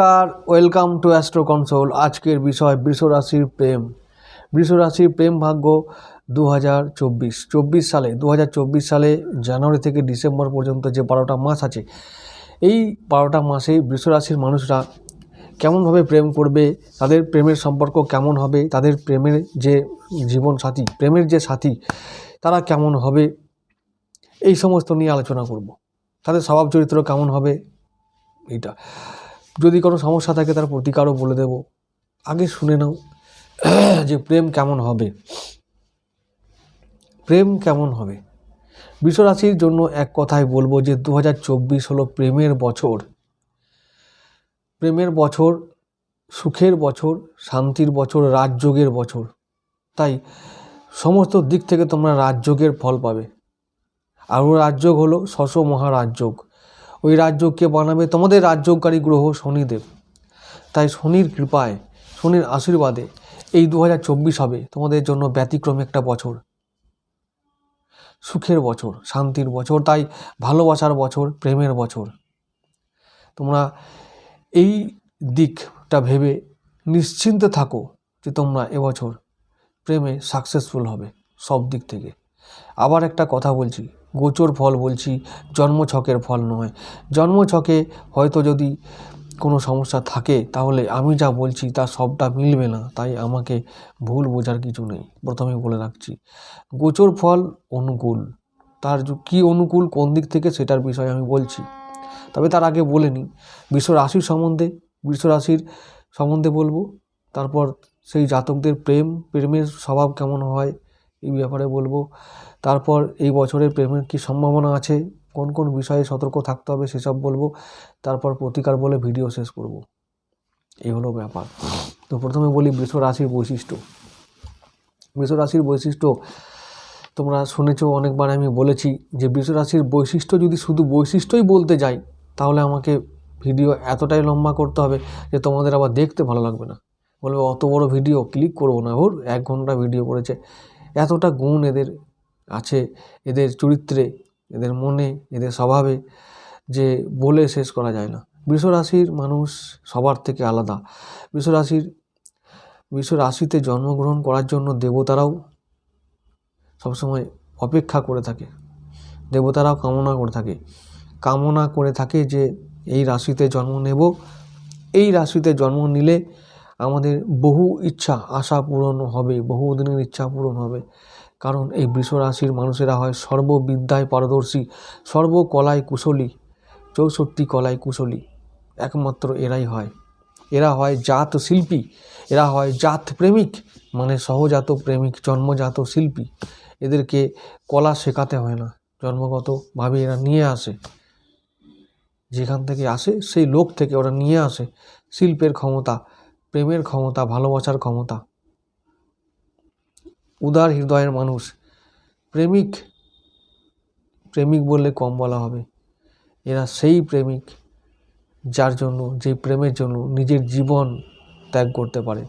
নমস্কার welcome to astro console আজকের বিষয়, বৃষরাশির প্রেম। বৃষরাশির প্রেম ভাগ্য দু হাজার চব্বিশ। চব্বিশ সালে দু হাজার চব্বিশ সালে জানুয়ারি থেকে ডিসেম্বর পর্যন্ত যে বারোটা মাস আছে, এই বারোটা মাসে বৃষরাশির মানুষরা কেমনভাবে প্রেম করবে, তাদের প্রেমের সম্পর্ক কেমন হবে, তাদের প্রেমের যে জীবন সাথী, প্রেমের যে সাথী, তারা কেমন হবে, এই সমস্ত নিয়ে আলোচনা করব। তাদের স্বভাব চরিত্র কেমন হবে, এইটা। যদি কোনো সমস্যা থাকে তার প্রতিকারও বলে দেব। আগে শুনে নাও যে প্রেম কেমন হবে। প্রেম কেমন হবে? বিশ্বরাশির জন্য এক কথায় বলব যে দু হাজার চব্বিশ হলো প্রেমের বছর। প্রেমের বছর, সুখের বছর, শান্তির বছর, রাজযোগের বছর। তাই সমস্ত দিক থেকে তোমরা রাজযোগের ফল পাবে। আর ও রাজযোগ হলো শশ মহারাজযোগ ওই রাজযোগকে বানাবে তোমাদের রাজযোগকারী গ্রহ শনিদেব। তাই শনির কৃপায়, শনির আশীর্বাদে এই দু হাজার চব্বিশ হবে তোমাদের জন্য ব্যতিক্রমী একটা বছর। সুখের বছর, শান্তির বছর, তাই ভালোবাসার বছর, প্রেমের বছর। তোমরা এই দিকটা ভেবে নিশ্চিন্তে থাকো যে তোমরা এবছর প্রেমে সাকসেসফুল হবে সব দিক থেকে। আবার একটা কথা বলছি গোচর ফল বলছি, জন্মছকের ফল নয়। জন্মছকে হয়তো যদি কোনো সমস্যা থাকে, তাহলে আমি যা বলছি তা সবটা মিলবে না, তাই আমাকে ভুল বোঝার কিছু নেই প্রথমে বলে রাখছি। গোচর ফল অনুকূল। তার কী অনুকূল, কোন দিক থেকে সেটার বিষয়ে আমি বলছি। তবে তার আগে বলে নিই, বিশ্ব রাশির সম্বন্ধে, বিশ্ব রাশির সম্বন্ধে বলব। তারপর সেই জাতকদের প্রেম, প্রেমের স্বভাব কেমন হয় এই ব্যাপারে বলব। তারপর এই বছরের প্রেমের কী সম্ভাবনা আছে? কোন কোন বিষয়ে সতর্ক থাকতে হবে সেসব বলব। তারপর প্রতিকার বলে ভিডিও শেষ করব। এই হলো ব্যাপার। তো প্রথমে বলি বৃষ রাশির বৈশিষ্ট্য। বৃষ রাশির বৈশিষ্ট্য তোমরা শুনেছো, অনেকবার আমি বলেছি যে বৃষ রাশির বৈশিষ্ট্য যদি শুধু বৈশিষ্ট্যই বলতে যাই, তাহলে আমাকে ভিডিও এতটাই লম্বা করতে হবে যে তোমাদের আবার দেখতে ভালো লাগবে না। বলবে, অত বড় ভিডিও ক্লিক করব না। ওর এক ঘণ্টা ভিডিও করেছে। এতটা গুণ এদের আছে, এদের চরিত্রে, এদের মনে, এদের স্বভাবে যে বলে শেষ করা যায় না। রাশির মানুষ সবার থেকে আলাদা। রাশির, বৃষ রাশিতে জন্মগ্রহণ করার জন্য দেবতারাও সবসময় অপেক্ষা করে থাকে। দেবতারাও কামনা করে থাকে। কামনা করে থাকে যে এই রাশিতে জন্ম নেব, এই রাশিতে জন্ম নিলে আমাদের বহু ইচ্ছা, আশা পূরণ হবে, বহু দিনের ইচ্ছা পূরণ হবে। কারণ এই বৃষ রাশির মানুষেরা হয় সর্ববিদ্যায় পারদর্শী, সর্বকলায় কুশলী, চৌষট্টি কলায় কুশলী। একমাত্র এরাই হয়। এরা হয় জাত শিল্পী, এরা হয় জাত প্রেমিক মানে সহজাত প্রেমিক, জন্মজাত শিল্পী। এদেরকে কলা শেখাতে হয় না, জন্মগতভাবে এরা নিয়ে আসে। যেখান থেকে আসে, সেই লোক থেকে ওরা নিয়ে আসে। শিল্পের ক্ষমতা প্রেমের ক্ষমতা, ভালোবাসার ক্ষমতা। উদার হৃদয়ের মানুষ। প্রেমিক প্রেমিক বললে কম বলা হবে। এরা সেই প্রেমিক যার জন্য, যে প্রেমের জন্য নিজের জীবন ত্যাগ করতে পারে।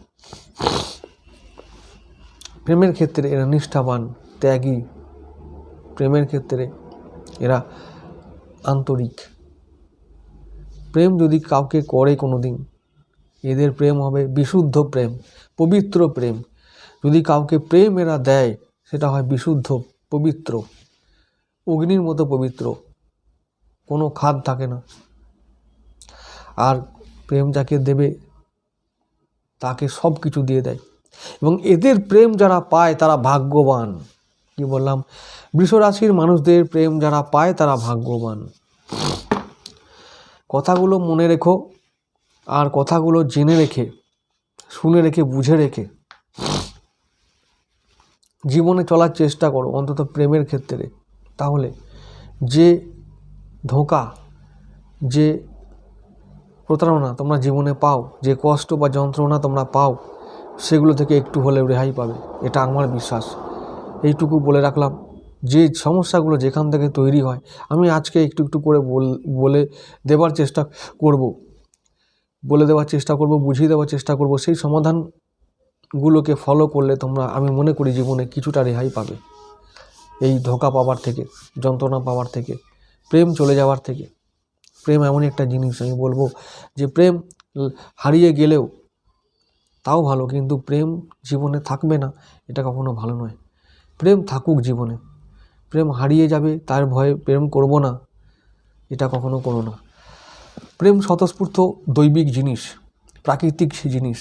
প্রেমের ক্ষেত্রে এরা নিষ্ঠাবান, ত্যাগী। প্রেমের ক্ষেত্রে এরা আন্তরিক। প্রেম যদি কাউকে করে কোনো দিন এদের প্রেম হবে বিশুদ্ধ প্রেম, পবিত্র প্রেম। যদি কাউকে প্রেম এরা দেয়, সেটা হয় বিশুদ্ধ, পবিত্র। অগ্নির মতো পবিত্র। কোনো খাদ থাকে না। আর প্রেম যাকে দেবে, তাকে সব কিছু দিয়ে দেয়। এবং এদের প্রেম যারা পায়, তারা ভাগ্যবান। কি বললাম? বৃষরাশির মানুষদের প্রেম যারা পায়, তারা ভাগ্যবান। কথাগুলো মনে রেখো। আর কথাগুলো জেনে রেখে, শুনে রেখে, বুঝে রেখে জীবনে চলার চেষ্টা করো অন্তত প্রেমের ক্ষেত্রে। তাহলে যে ধোঁকা, যে প্রতারণা তোমরা জীবনে পাও, যে কষ্ট বা যন্ত্রণা তোমরা পাও, সেগুলো থেকে একটু হলেও রেহাই পাবে। এটা আমার বিশ্বাস। এইটুকু বলে রাখলাম। যে সমস্যাগুলো যেখান থেকে তৈরি হয়, আমি আজকে একটু একটু করে বল- বলে দেবার চেষ্টা করব। বলে দেওয়ার চেষ্টা করব, বুঝিয়ে দেওয়ার চেষ্টা করব, সেই সমাধানগুলোকে ফলো করলে তোমরা, আমি মনে করি জীবনে কিছুটা রেহাই পাবে। এই ধোকা পাওয়ার থেকে, যন্ত্রণা পাওয়ার থেকে, প্রেম চলে যাওয়ার থেকে, প্রেম এমন একটা জিনিস, আমি বলব যে প্রেম হারিয়ে গেলেও তাও ভালো, কিন্তু প্রেম জীবনে থাকবে না, এটা কখনো ভালো নয়। প্রেম থাকুক জীবনে, প্রেম হারিয়ে যাবে, তার ভয়ে প্রেম করব না, এটা কখনো করো না। প্রেম স্বতঃস্ফূর্ত দৈবিক জিনিস, প্রাকৃতিক সে জিনিস,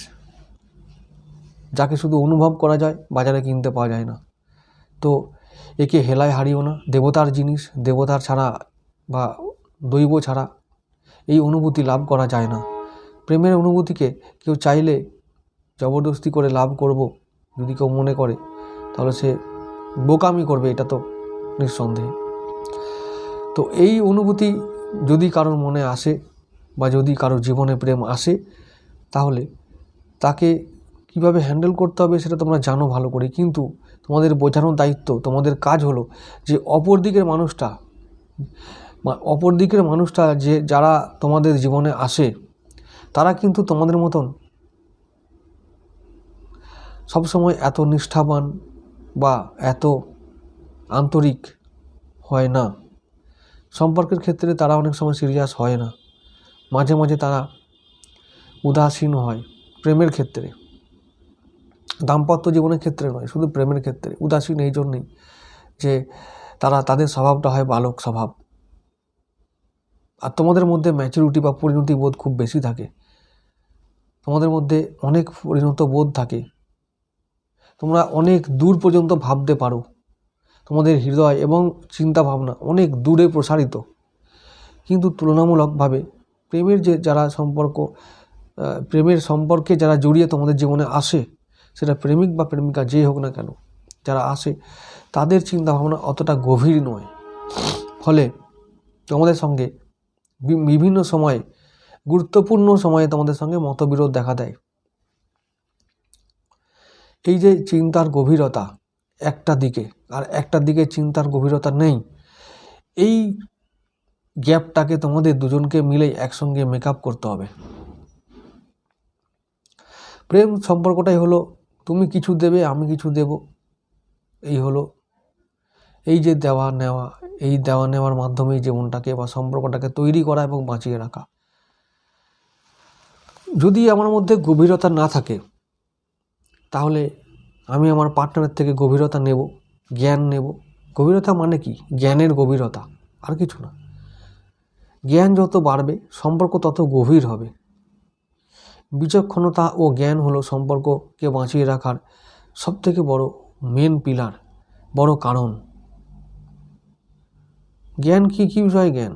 যাকে শুধু অনুভব করা যায়, বাজারে কিনতে পাওয়া যায় না। তো একে হেলায় হারিও না, দেবতার জিনিস, দেবতার ছাড়া বা দৈব ছাড়া এই অনুভূতি লাভ করা যায় না। প্রেমের অনুভূতিকে কেউ চাইলে জবরদস্তি করে লাভ করব যদি কেউ মনে করে, তাহলে সে বোকামি করবে, এটা তো নিঃসন্দেহে। তো এই অনুভূতি যদি কারোর মনে আসে বা যদি কারও জীবনে প্রেম আসে, তাহলে তাকে কীভাবে হ্যান্ডেল করতে হবে সেটা তোমরা জানো ভালো করে। কিন্তু তোমাদের বোঝানোর দায়িত্ব, তোমাদের কাজ হলো যে অপর দিকের মানুষটা অপর দিকের মানুষটা যে, যারা তোমাদের জীবনে আসে, তারা কিন্তু তোমাদের মতন সবসময় এত নিষ্ঠাবান বা এত আন্তরিক হয় না। সম্পর্কের ক্ষেত্রে তারা অনেক সময় সিরিয়াস হয় না। মাঝে মাঝে তারা উদাসীন হয় প্রেমের ক্ষেত্রে। দাম্পত্য জীবনের ক্ষেত্রে নয়, শুধু প্রেমের ক্ষেত্রে। উদাসীন এই জন্যেই যে তারা, তাদের স্বভাবটা হয় বালক স্বভাব। আর তোমাদের মধ্যে ম্যাচুরিটি বা পরিণতি বোধ খুব বেশি থাকে। তোমাদের মধ্যে অনেক পরিণত বোধ থাকে। তোমরা অনেক দূর পর্যন্ত ভাবতে পারো। তোমাদের হৃদয় এবং চিন্তা ভাবনা অনেক দূরে প্রসারিত। কিন্তু তুলনামূলকভাবে প্রেমের যে যারা সম্পর্ক প্রেমের সম্পর্কে যারা জড়িয়ে তোমাদের জীবনে আসে, সেটা প্রেমিক বা প্রেমিকা যেই হোক না কেন, যারা আসে, তাদের চিন্তা ভাবনা অতটা গভীর নয়। ফলে তোমাদের সঙ্গে বিভিন্ন সময়ে, গুরুত্বপূর্ণ সময়ে তোমাদের সঙ্গে মতবিরোধ দেখা দেয়। এই যে চিন্তার গভীরতা একটা দিকে, আর একটা দিকে চিন্তার গভীরতা নেই, এই গ্যাপটাকে তোমাদের দুজনকে মিলে একসঙ্গে মেকআপ করতে হবে। প্রেম সম্পর্কটাই হলো, তুমি কিছু দেবে, আমি কিছু দেব। এই হলো, এই যে দেওয়া নেওয়া, এই দেওয়া নেওয়ার মাধ্যমে জীবনটাকে বা সম্পর্কটাকে তৈরি করা এবং বাঁচিয়ে রাখা। যদি আমার মধ্যে গভীরতা না থাকে, তাহলে আমি আমার পার্টনারের থেকে গভীরতা নেব, জ্ঞান নেব। গভীরতা মানে কি? জ্ঞানের গভীরতা, আর কিছু না। জ্ঞান যত বাড়বে, সম্পর্ক তত গভীর হবে। বিচক্ষণতা ও জ্ঞান হলো সম্পর্ককে বাঁচিয়ে রাখার সবথেকে বড় মেন পিলার বড় কারণ। জ্ঞান কি, কী বিষয় জ্ঞান?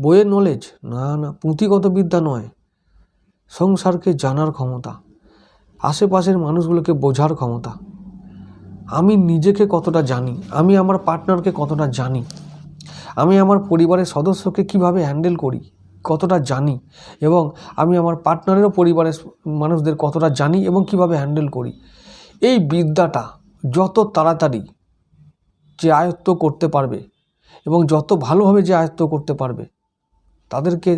বইয়ের নলেজ না না, পুঁথিগত বিদ্যা নয়। সংসারকে জানার ক্ষমতা। আশেপাশের মানুষগুলোকে বোঝার ক্ষমতা। আমি নিজেকে কতটা জানি? আমি আমার পার্টনারকে কতটা জানি? আমি আমার পরিবারের সদস্যকে কীভাবে হ্যান্ডেল করি, কতটা জানি এবং আমি আমার পার্টনারেরও পরিবারের মানুষদের কতটা জানি এবং কীভাবে হ্যান্ডেল করি, এই বিদ্যাটা যত তাড়াতাড়ি যে আয়ত্ত করতে পারবে এবং যত ভালোভাবে যে আয়ত্ত করতে পারবে, তাদেরকে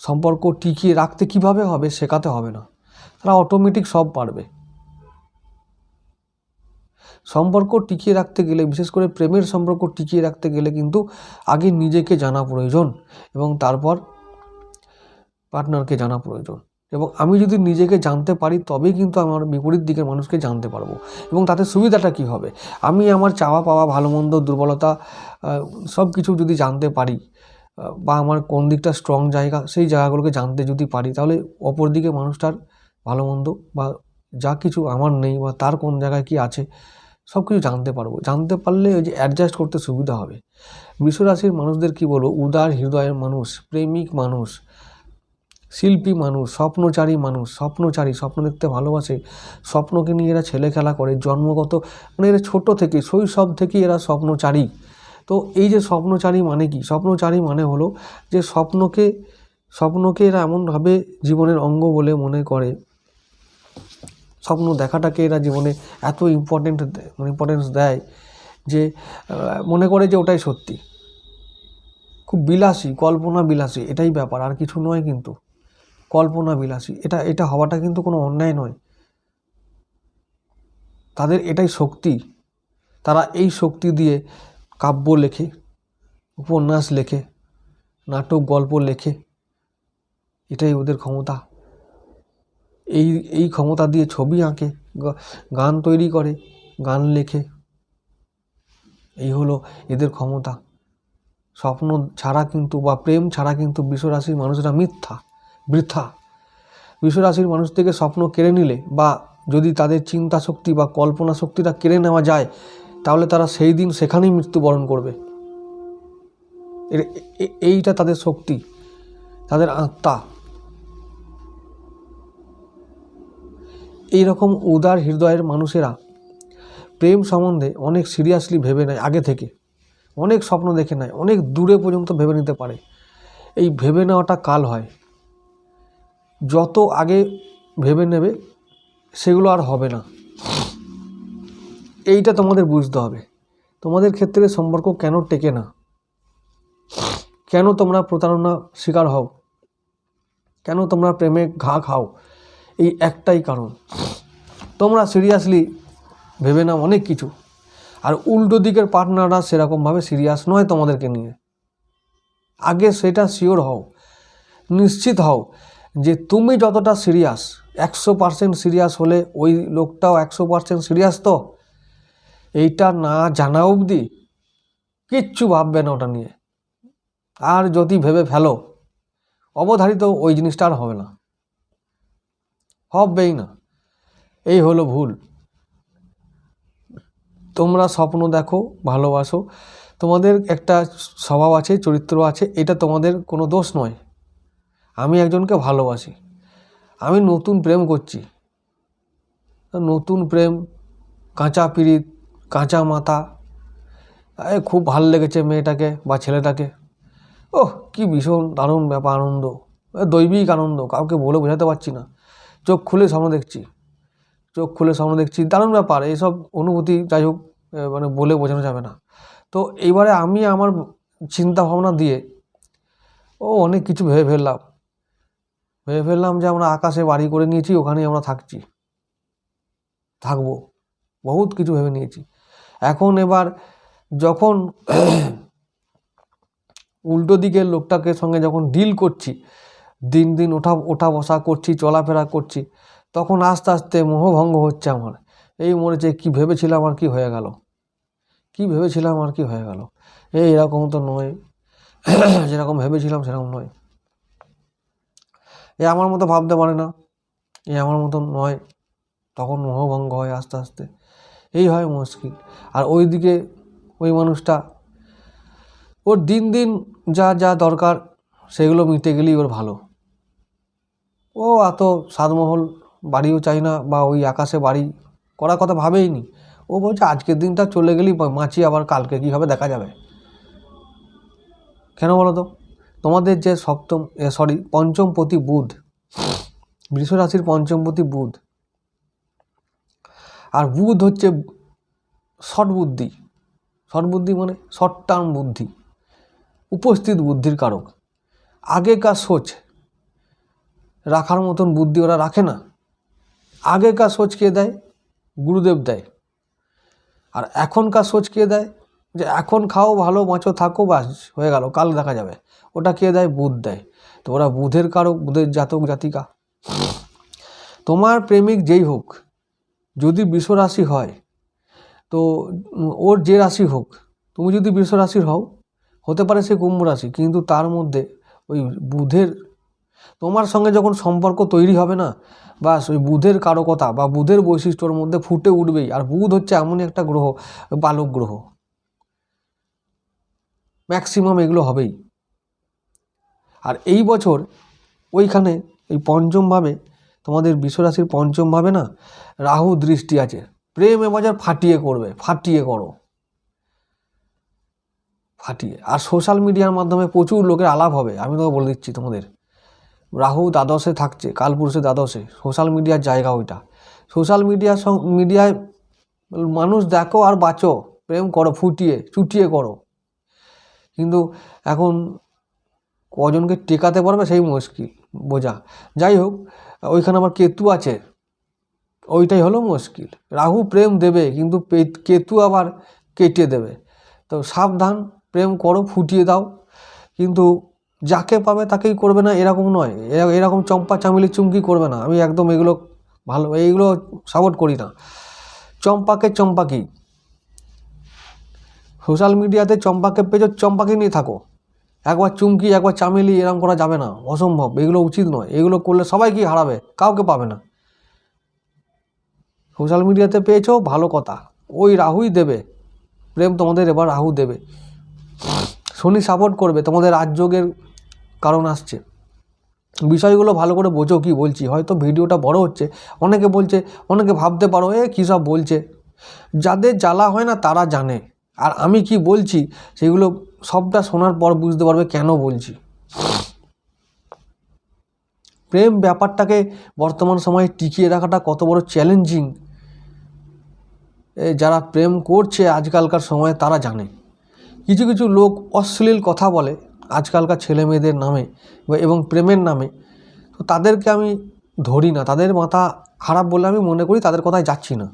সম্পর্ক টিকিয়ে রাখতে কীভাবে হবে, শেখাতে হবে না, তারা অটোমেটিক সব পারবে। সম্পর্ক টিকিয়ে রাখতে গেলে, বিশেষ করে প্রেমের সম্পর্ক টিকিয়ে রাখতে গেলে কিন্তু আগে নিজেকে জানা প্রয়োজন এবং তারপর পার্টনারকে জানা প্রয়োজন। এবং আমি যদি নিজেকে জানতে পারি, তবেই কিন্তু আমার বিপরীত দিকের মানুষকে জানতে পারব। এবং তাতে সুবিধাটা কী হবে? আমি আমার চাওয়া পাওয়া, ভালো মন্দ, দুর্বলতা সব কিছু যদি জানতে পারি বা আমার কোন দিকটা স্ট্রং জায়গা, সেই জায়গাগুলোকে জানতে যদি পারি, তাহলে অপর দিকে মানুষটার ভালো মন্দ বা যা কিছু আমার নেই বা তার কোন জায়গায় কি আছে সব কিছু জানতে পারব। জানতে পারলে ওই যে অ্যাডজাস্ট করতে সুবিধা হবে। বিশ্বরাশির মানুষদের কি বলব? উদার হৃদয়ের মানুষ, প্রেমিক মানুষ, শিল্পী মানুষ, স্বপ্নচারী মানুষ, স্বপ্নচারী, স্বপ্ন দেখতে ভালোবাসে, স্বপ্নকে নিয়ে এরা ছেলে খেলা করে, জন্মগত মানে এরা ছোট থেকে, শৈশব থেকে এরা স্বপ্নচারী। তো এই যে স্বপ্নচারী মানে কি? স্বপ্নচারী মানে হলো যে স্বপ্নকে স্বপ্নকে এরা এমনভাবে জীবনের অঙ্গ বলে মনে করে স্বপ্ন দেখাটাকে এরা জীবনে এত ইম্পর্টেন্ট ইম্পর্টেন্স দেয় যে মনে করে যে ওটাই সত্যি। খুব বিলাসী, কল্পনা বিলাসী, এটাই ব্যাপার, আর কিছু নয় কিন্তু। কল্পনা বিলাসী, এটা এটা হওয়াটা কিন্তু কোনো অন্যায় নয়। তাদের এটাই শক্তি। তারা এই শক্তি দিয়ে কাব্য লেখে, উপন্যাস লেখে, নাটক, গল্প লেখে। এটাই ওদের ক্ষমতা। এই এই ক্ষমতা দিয়ে ছবি আঁকে গান তৈরি করে, গান লেখে। এই হলো এদের ক্ষমতা। স্বপ্ন ছাড়া কিন্তু বা প্রেম ছাড়া কিন্তু বিশ্বরাশির মানুষরা মিথ্যা, বৃথা। বিশ্বরাশির মানুষ থেকে স্বপ্ন কেড়ে নিলে বা যদি তাদের চিন্তা শক্তি বা কল্পনা শক্তিটা কেড়ে নেওয়া যায়, তাহলে তারা সেই দিন সেখানেই মৃত্যুবরণ করবে। এইটা তাদের শক্তি, তাদের আত্মা। এই রকম উদার হৃদয়ের মানুষেরা প্রেম সম্বন্ধে অনেক সিরিয়াসলি ভেবে নেয় আগে থেকে। অনেক স্বপ্ন দেখে নেয়, অনেক দূরে পর্যন্ত ভেবে নিতে পারে। এই ভেবে নেওয়াটা কাল হয়। যত আগে ভেবে নেবে, সেগুলো আর হবে না। এইটা তোমাদের বুঝতে হবে। তোমাদের ক্ষেত্রে সম্পর্ক কেন টেকে না? কেন তোমরা প্রতারণা শিকার হও? কেন তোমরা প্রেমে ঘা খাও? এই একটাই কারণ। তোমরা সিরিয়াসলি ভেবে নাও অনেক কিছু। আর উল্টো দিকের পার্টনাররা সেরকমভাবে সিরিয়াস নয় তোমাদেরকে নিয়ে। আগে সেটা শিওর হও, নিশ্চিত হও যে তুমি যতটা সিরিয়াস একশো পার্সেন্ট সিরিয়াস হলে ওই লোকটাও একশো পার্সেন্ট সিরিয়াস তো? এইটা না জানা অবধি কিচ্ছু ভাববে না ওটা নিয়ে। আর যদি ভেবে ফেলো, অবধারিত ওই জিনিসটা আর হবে না। হবেই না। এই হলো ভুল। তোমরা স্বপ্ন দেখো, ভালোবাসো। তোমাদের একটা স্বভাব আছে, চরিত্র আছে, এটা তোমাদের কোনো দোষ নয়। আমি একজনকে ভালোবাসি। আমি নতুন প্রেম করছি। নতুন প্রেম, কাঁচা পিরিত কাঁচা মাথা। এ খুব ভালো লেগেছে মেয়েটাকে বা ছেলেটাকে। ওহ, কি ভীষণ দারুণ ব্যাপার, আনন্দ। দৈবিক আনন্দ, কাউকে বলে বোঝাতে পারছি না। চোখ খুলে স্বপ্ন দেখছি। চোখ খুলে স্বপ্ন দেখছি, দারুণ ব্যাপার, এইসব অনুভূতি যাই হোক মানে বলে বোঝানো যাবে না। তো এইবারে আমি আমার চিন্তা ভাবনা দিয়ে ও অনেক কিছু ভেবে ফেললাম। ভেবে ফেললাম যে আমরা আকাশে বাড়ি করে নিয়েছি, ওখানেই আমরা থাকছি। থাকব, বহুত কিছু ভেবে নিয়েছি। এখন এবার যখন উল্টো দিকের লোকটাকে সঙ্গে যখন ডিল করছি দিন দিন ওঠা ওঠা বসা করছি, চলাফেরা করছি, তখন আস্তে আস্তে মোহভঙ্গ হচ্ছে আমার। এই হচ্ছে কী ভেবেছিলাম আর কি হয়ে গেল। কি ভেবেছিলাম আর কি হয়ে গেল। এই এরকম তো নয়। যেরকম ভেবেছিলাম, সেরকম নয়। এ আমার মতো ভাবতে পারে না। এ আমার মতো নয়। তখন মোহভঙ্গ হয় আস্তে আস্তে। এই হয় মুশকিল। আর ওই দিকে ওই মানুষটা, ওর দিন দিন যা যা দরকার, সেগুলো মিটে গেলেই ওর ভালো। ও, এত সাদমহল, বাড়িও চাই না বা ওই আকাশে বাড়ি করার কথা ভাবেই নি। ও বলছে, আজকের দিনটা চলে গেলেই মাছি আবার কালকে কী হবে দেখা যাবে? কেন বলো তো? তোমাদের যে সপ্তম সরি পঞ্চমপতি বুধ, বৃষ রাশির পঞ্চমপতি বুধ, আর বুধ হচ্ছে শর্ট বুদ্ধি। শর্ট বুদ্ধি মানে শর্ট টার্ম বুদ্ধি, উপস্থিত বুদ্ধির কারক। আগেকার সোচ রাখার মতন বুদ্ধি ওরা রাখে না। আগেকার সোচ কে দেয়? গুরুদেব দেয়। আর এখনকার সোচ কে দেয়? যে এখন খাও, ভালো, বাঁচো, থাকো, বাস, হয়ে গেল, কাল দেখা যাবে। ওটা কে দেয়? বুধ দেয়। তো ওরা বুধের কারক বুধের জাতক, জাতিকা। তোমার প্রেমিক যেই হোক, যদি বৃষ রাশি হয়, তো ওর যে রাশি হোক, তুমি যদি বৃষ রাশির হও, হতে পারে সে কুম্ভ রাশি, কিন্তু তার মধ্যে ওই বুধের তোমার সঙ্গে যখন সম্পর্ক তৈরি হবে না, বাস ওই বুধের কারকতা বা বুধের বৈশিষ্ট্যর মধ্যে ফুটে উঠবেই। আর বুধ হচ্ছে এমনই একটা গ্রহ, বালক গ্রহ। ম্যাক্সিমাম এগুলো হবেই। আর এই বছর ওইখানে এই পঞ্চমভাবে তোমাদের বিশ্বরাশির পঞ্চমভাবে না, রাহু দৃষ্টি আছে। প্রেম এবাজার ফাটিয়ে করবে, ফাটিয়ে করো। ফাটিয়ে। আর সোশ্যাল মিডিয়ার মাধ্যমে প্রচুর লোকের আলাপ হবে। আমি তোমাকে বলে দিচ্ছি তোমাদের। রাহু দ্বাদশে থাকছে, কালপুরুষে দ্বাদশে। সোশ্যাল মিডিয়ার জায়গা ওইটা। সোশ্যাল মিডিয়ার মিডিয়ায় মানুষ দেখো আর বাঁচো, প্রেম করো, ফুটিয়ে, চুটিয়ে করো। কিন্তু এখন কজনকে টেকাতে পারবে সেই মুশকিল, বোঝা। যাই হোক, ওইখানে আবার কেতু আছে। ওইটাই হলো মুশকিল। রাহু প্রেম দেবে, কিন্তু কেতু আবার কেটে দেবে। তো সাবধান, প্রেম করো, ফুটিয়ে দাও। কিন্তু যাকে পাবে তাকেই করবে না, এরকম নয়। এরকম চম্পা চামিলি চুমকি করবে না। আমি একদম এগুলো ভালো এইগুলো সাপোর্ট করি না। চম্পাকে চম্পাকি। সোশ্যাল মিডিয়াতে চম্পাকে পেজো চম্পাকে নিয়ে থাকো। একবার চুমকি, একবার চামেলি, এরকম করা যাবে না। অসম্ভব। এগুলো উচিত নয়। এগুলো করলে সবাই কি হারাবে, কাউকে পাবে না। সোশ্যাল মিডিয়াতে পেয়েছ, ভালো কথা। ওই রাহুই দেবে। প্রেম তোমাদের এবার রাহু দেবে। শনি সাপোর্ট করবে। তোমাদের রাজযোগের কারণ আসছে। বিষয়গুলো ভালো করে বোঝো কি বলছি। হয়তো ভিডিওটা বড় হচ্ছে। অনেকে বলছে, অনেকে ভাবতে পারো, এ, কী সব বলছে? যাদের জ্বালা হয় না, তারা জানে। আর আমি কি বলছি, সেগুলো সবটা শোনার পর বুঝতে পারবে কেন বলছি। প্রেম ব্যাপারটাকে বর্তমান সময়ে টিকিয়ে রাখাটা কত বড় চ্যালেঞ্জিং। যারা প্রেম করছে, আজকালকার সময়ে তারা জানে। কিছু কিছু লোক অশ্লীল কথা বলে। আজকালকার ছেলে মেয়েদের নামে এবং প্রেমের নামে, তো তাদেরকে আমি ধরি না। তাদের মাথা খারাপ বলে আমি মনে করি, তাদের কথায় যাচ্ছি না।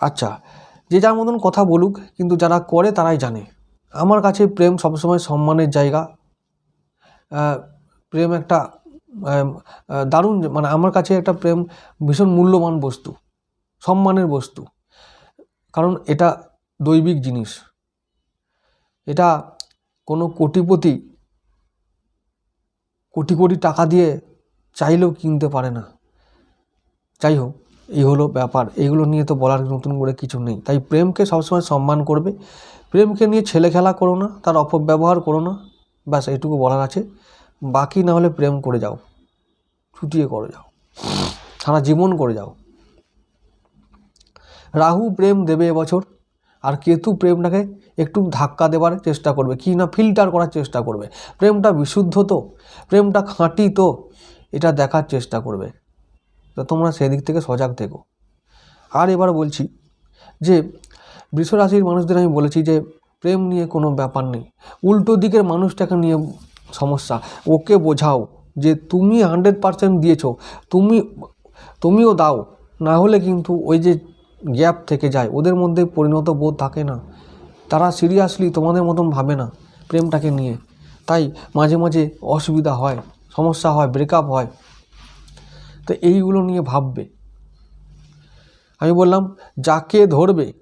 আচ্ছা যে যার মতন কথা বলুক, কিন্তু যারা করে তারাই জানে। আমার কাছে প্রেম সবসময় সম্মানের জায়গা। প্রেম একটা দারুণ মানে আমার কাছে একটা প্রেম ভীষণ মূল্যবান বস্তু, সম্মানের বস্তু। কারণ এটা দৈবিক জিনিস। এটা কোনো কোটিপতি কোটি কোটি টাকা দিয়ে চাইলেও কিনতে পারে না। যাই হোক, এই হলো ব্যাপার। এগুলো নিয়ে তো বলার নতুন করে কিছু নেই। তাই প্রেমকে সবসময় সম্মান করবে। প্রেমকে নিয়ে ছেলে খেলা করো না, তার অপব্যবহার করো না। ব্যাস এটুকু বলার আছে। বাকি না হলে প্রেম করে যাও। ছুটিয়ে করে যাও। সারা জীবন করে যাও। রাহু প্রেম দেবে এবছর। আর কেতু প্রেমটাকে একটু ধাক্কা দেওয়ার চেষ্টা করবে, কি না ফিল্টার করার চেষ্টা করবে। প্রেমটা বিশুদ্ধ তো, প্রেমটা খাঁটি তো, এটা দেখার চেষ্টা করবে। তো তোমরা সেদিক থেকে সজাগ থেকো। আর এবার বলছি যে বৃষ রাশির মানুষদের আমি বলেছি যে, প্রেম নিয়ে কোনো ব্যাপার নেই। উল্টো দিকের মানুষটাকে নিয়ে সমস্যা। ওকে বোঝাও যে, তুমি হান্ড্রেড পারসেন্ট দিয়েছ, তুমি, তুমিও দাও। না হলে কিন্তু ওই যে গ্যাপ থেকে যায়, ওদের মধ্যে পরিণত বোধ থাকে না। তারা সিরিয়াসলি তোমাদের মতন ভাবে না প্রেমটাকে নিয়ে। তাই মাঝে মাঝে অসুবিধা হয়, সমস্যা হয় ব্রেকআপ হয়। তো এইগুলো নিয়ে ভাববে। আমি বললাম, যাকে ধরবে,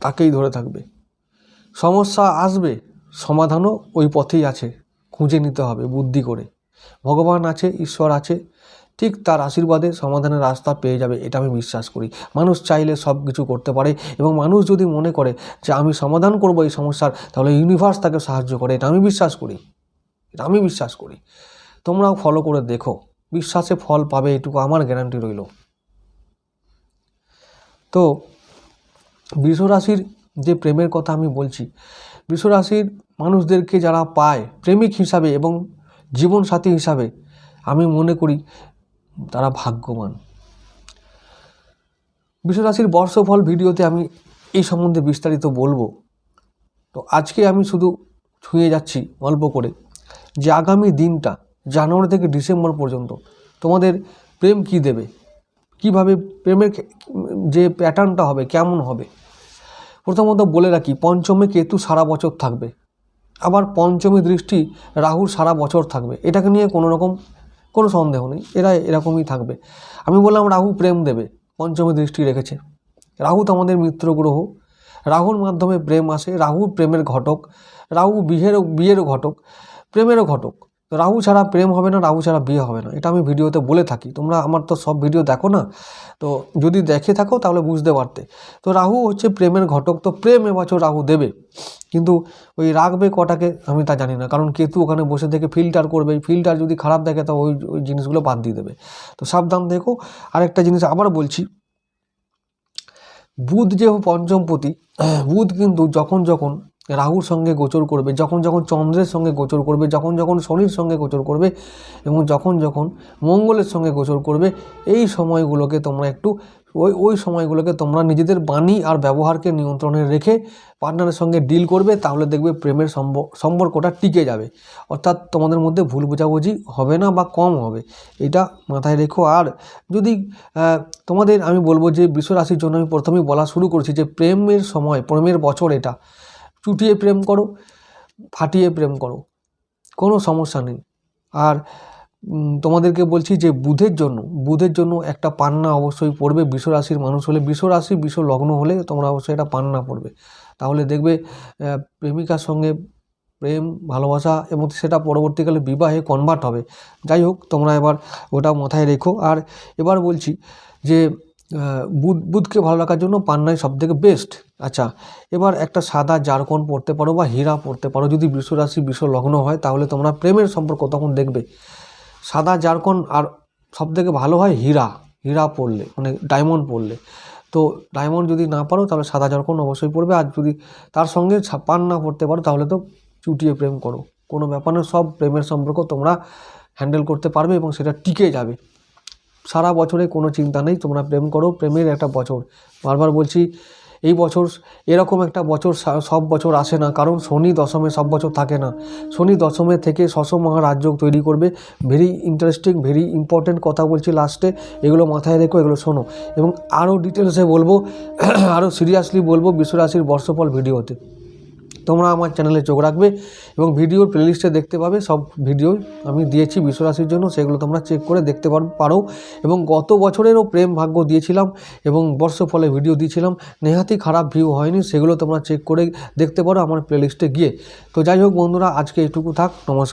তাকেই ধরে থাকবে। সমস্যা আসবে, সমাধানও ওই পথেই আছে। খুঁজে নিতে হবে বুদ্ধি করে। ভগবান আছে, ঈশ্বর আছে। ঠিক তার আশীর্বাদে সমাধানের রাস্তা পেয়ে যাবে, এটা আমি বিশ্বাস করি। মানুষ চাইলে সব কিছু করতে পারে এবং মানুষ যদি মনে করে যে আমি সমাধান করব এই সমস্যার, তাহলে ইউনিভার্স তাকে সাহায্য করে, এটা আমি বিশ্বাস করি। এটা আমি বিশ্বাস করি। তোমরাও ফলো করে দেখো, বিশ্বাসে ফল পাবে, এটুকু আমার গ্যারান্টি রইল। তো বৃষ রাশির যে প্রেমের কথা আমি বলছি বৃষ রাশির মানুষদেরকে যারা পায়, প্রেমিক হিসাবে এবং জীবনসাথী হিসাবে, আমি মনে করি তারা ভাগ্যবান। বৃষ রাশির বর্ষফল ভিডিওতে আমি এই সম্বন্ধে বিস্তারিত বলব। তো আজকে আমি শুধু ছুঁয়ে যাচ্ছি অল্প করে যে আগামী দিনটা জানুয়ারি থেকে ডিসেম্বর পর্যন্ত তোমাদের প্রেম কি দেবে? কীভাবে প্রেমের যে প্যাটার্নটা হবে, কেমন হবে? প্রথমত বলে রাখি, পঞ্চমে কেতু সারা বছর থাকবে। আবার পঞ্চমী দৃষ্টি রাহুর সারা বছর থাকবে। এটাকে নিয়ে কোনো রকম কোনো সন্দেহ নেই, এরা এরকমই থাকবে। আমি বললাম, রাহু প্রেম দেবে। পঞ্চমে দৃষ্টি রেখেছে। রাহু তো আমাদের মিত্র গ্রহ। রাহুর মাধ্যমে প্রেম আসে, রাহু প্রেমের ঘটক, রাহু বিয়েরও বিয়েরও ঘটক, প্রেমেরও ঘটক। তো রাহু ছাড়া প্রেম হবে না, রাহু ছাড়া বিয়ে হবে না। এটা আমি ভিডিওতে বলে থাকি। তোমরা আমার তো সব ভিডিও দেখো না? তো যদি দেখে থাকো তাহলে বুঝতে পারতে। তো রাহু হচ্ছে প্রেমের ঘটক। তো প্রেম এবছর রাহু দেবে। কিন্তু ওই রাখবে কটাকে আমি তা জানি না। কারণ কেতু ওখানে বসে থেকে ফিল্টার করবে। ফিল্টার যদি খারাপ দেখে তো ওই ওই জিনিসগুলো বাদ দিয়ে দেবে। তো সাবধান দেখো আরেকটা জিনিস আবার বলছি। বুধ যে পঞ্চমপতি, বুধ কিন্তু যখন যখন রাহুর সঙ্গে গোচর করবে, যখন যখন চন্দ্রের সঙ্গে গোচর করবে, যখন যখন শনির সঙ্গে গোচর করবে এবং যখন যখন মঙ্গলের সঙ্গে গোচর করবে, এই সময়গুলোকে তোমরা একটু, ওই ওই সময়গুলোকে তোমরা নিজেদের বাণী আর ব্যবহারকে নিয়ন্ত্রণে রেখে পার্টনারের সঙ্গে ডিল করবে, তাহলে দেখবে প্রেমের সম্পর্কটা টিকে যাবে। অর্থাৎ তোমাদের মধ্যে ভুল বোঝাবুঝি হবে না বা কম হবে, এটা মাথায় রেখো। আর যদি তোমাদের আমি বলব যে বৃষ রাশির জন্য আমি প্রথমেই বলা শুরু করছি যে প্রেমের সময়, প্রেমের বছর এটা। চুটিয়ে প্রেম করো, ফাটিয়ে প্রেম করো, কোনো সমস্যা নেই। আর তোমাদেরকে বলছি যে বুধের জন্য বুধের জন্য একটা পান্না অবশ্যই পড়বে রাশির মানুষ হলে রাশি বিষ লগ্ন হলে তোমরা অবশ্যই একটা পান্না পড়বে। তাহলে দেখবে প্রেমিকার সঙ্গে প্রেম, ভালোবাসা এবং সেটা পরবর্তীকালে বিবাহে কনভার্ট হবে। যাই হোক, তোমরা এবার ওটা মাথায় রেখো। আর এবার বলছি যে বুধ, বুধকে ভালো রাখার জন্য পান্নাই সব থেকে বেস্ট আচ্ছা এবার একটা সাদা জারকন পড়তে পারো বা হীরা পড়তে পারো। যদি বৃষ রাশি লগ্ন হয়, তাহলে তোমরা প্রেমের সম্পর্ক তখন দেখবে। সাদা জারকন আর সব থেকে ভালো হয় হীরা হীরা পড়লে মানে ডায়মন্ড পড়লে। তো ডায়মন্ড যদি না পারো, তাহলে সাদা জারকন অবশ্যই পড়বে। আর যদি তার সঙ্গে পান না পড়তে পারো, তাহলে তো চুটিয়ে প্রেম করো। কোনো ব্যাপার সব প্রেমের সম্পর্ক তোমরা হ্যান্ডেল করতে পারবে এবং সেটা টিকে যাবে। সারা বছরে কোনো চিন্তা নেই, তোমরা প্রেম করো, প্রেমের একটা বছর। বারবার বলছি, এই বছর এরকম একটা বছর সব বছর আসে না, কারণ শনি দশমে সব বছর থাকে না। শনি দশমে থেকে শশ মহারাজ্য তৈরি করবে ভেরি ইন্টারেস্টিং ভেরি ইম্পর্টেন্ট কথা বলছি লাস্টে এগুলো মাথায় রেখো, এগুলো শোনো। এবং আরও ডিটেলসে বলব, আরও সিরিয়াসলি বলব বিশ্বরাশির বর্ষফল ভিডিওতে তোমরা আমার চ্যানেলে চোখ রাখবে এবং ভিডিওর প্লেলিস্টে দেখতে পাবে। সব ভিডিও আমি দিয়েছি বিশ্বরাশির জন্য, সেগুলো তোমরা চেক করে দেখতে পার- এবং গত বছরেরও প্রেম ভাগ্য দিয়েছিলাম এবং বর্ষফলে ভিডিও দিয়েছিলাম। নেহাতি খারাপ ভিউ হয়নি, সেগুলো তোমরা চেক করে দেখতে পারো আমার প্লেলিস্টে গিয়ে। তো যাই হোক বন্ধুরা, আজকে এটুকু থাক, নমস্কার।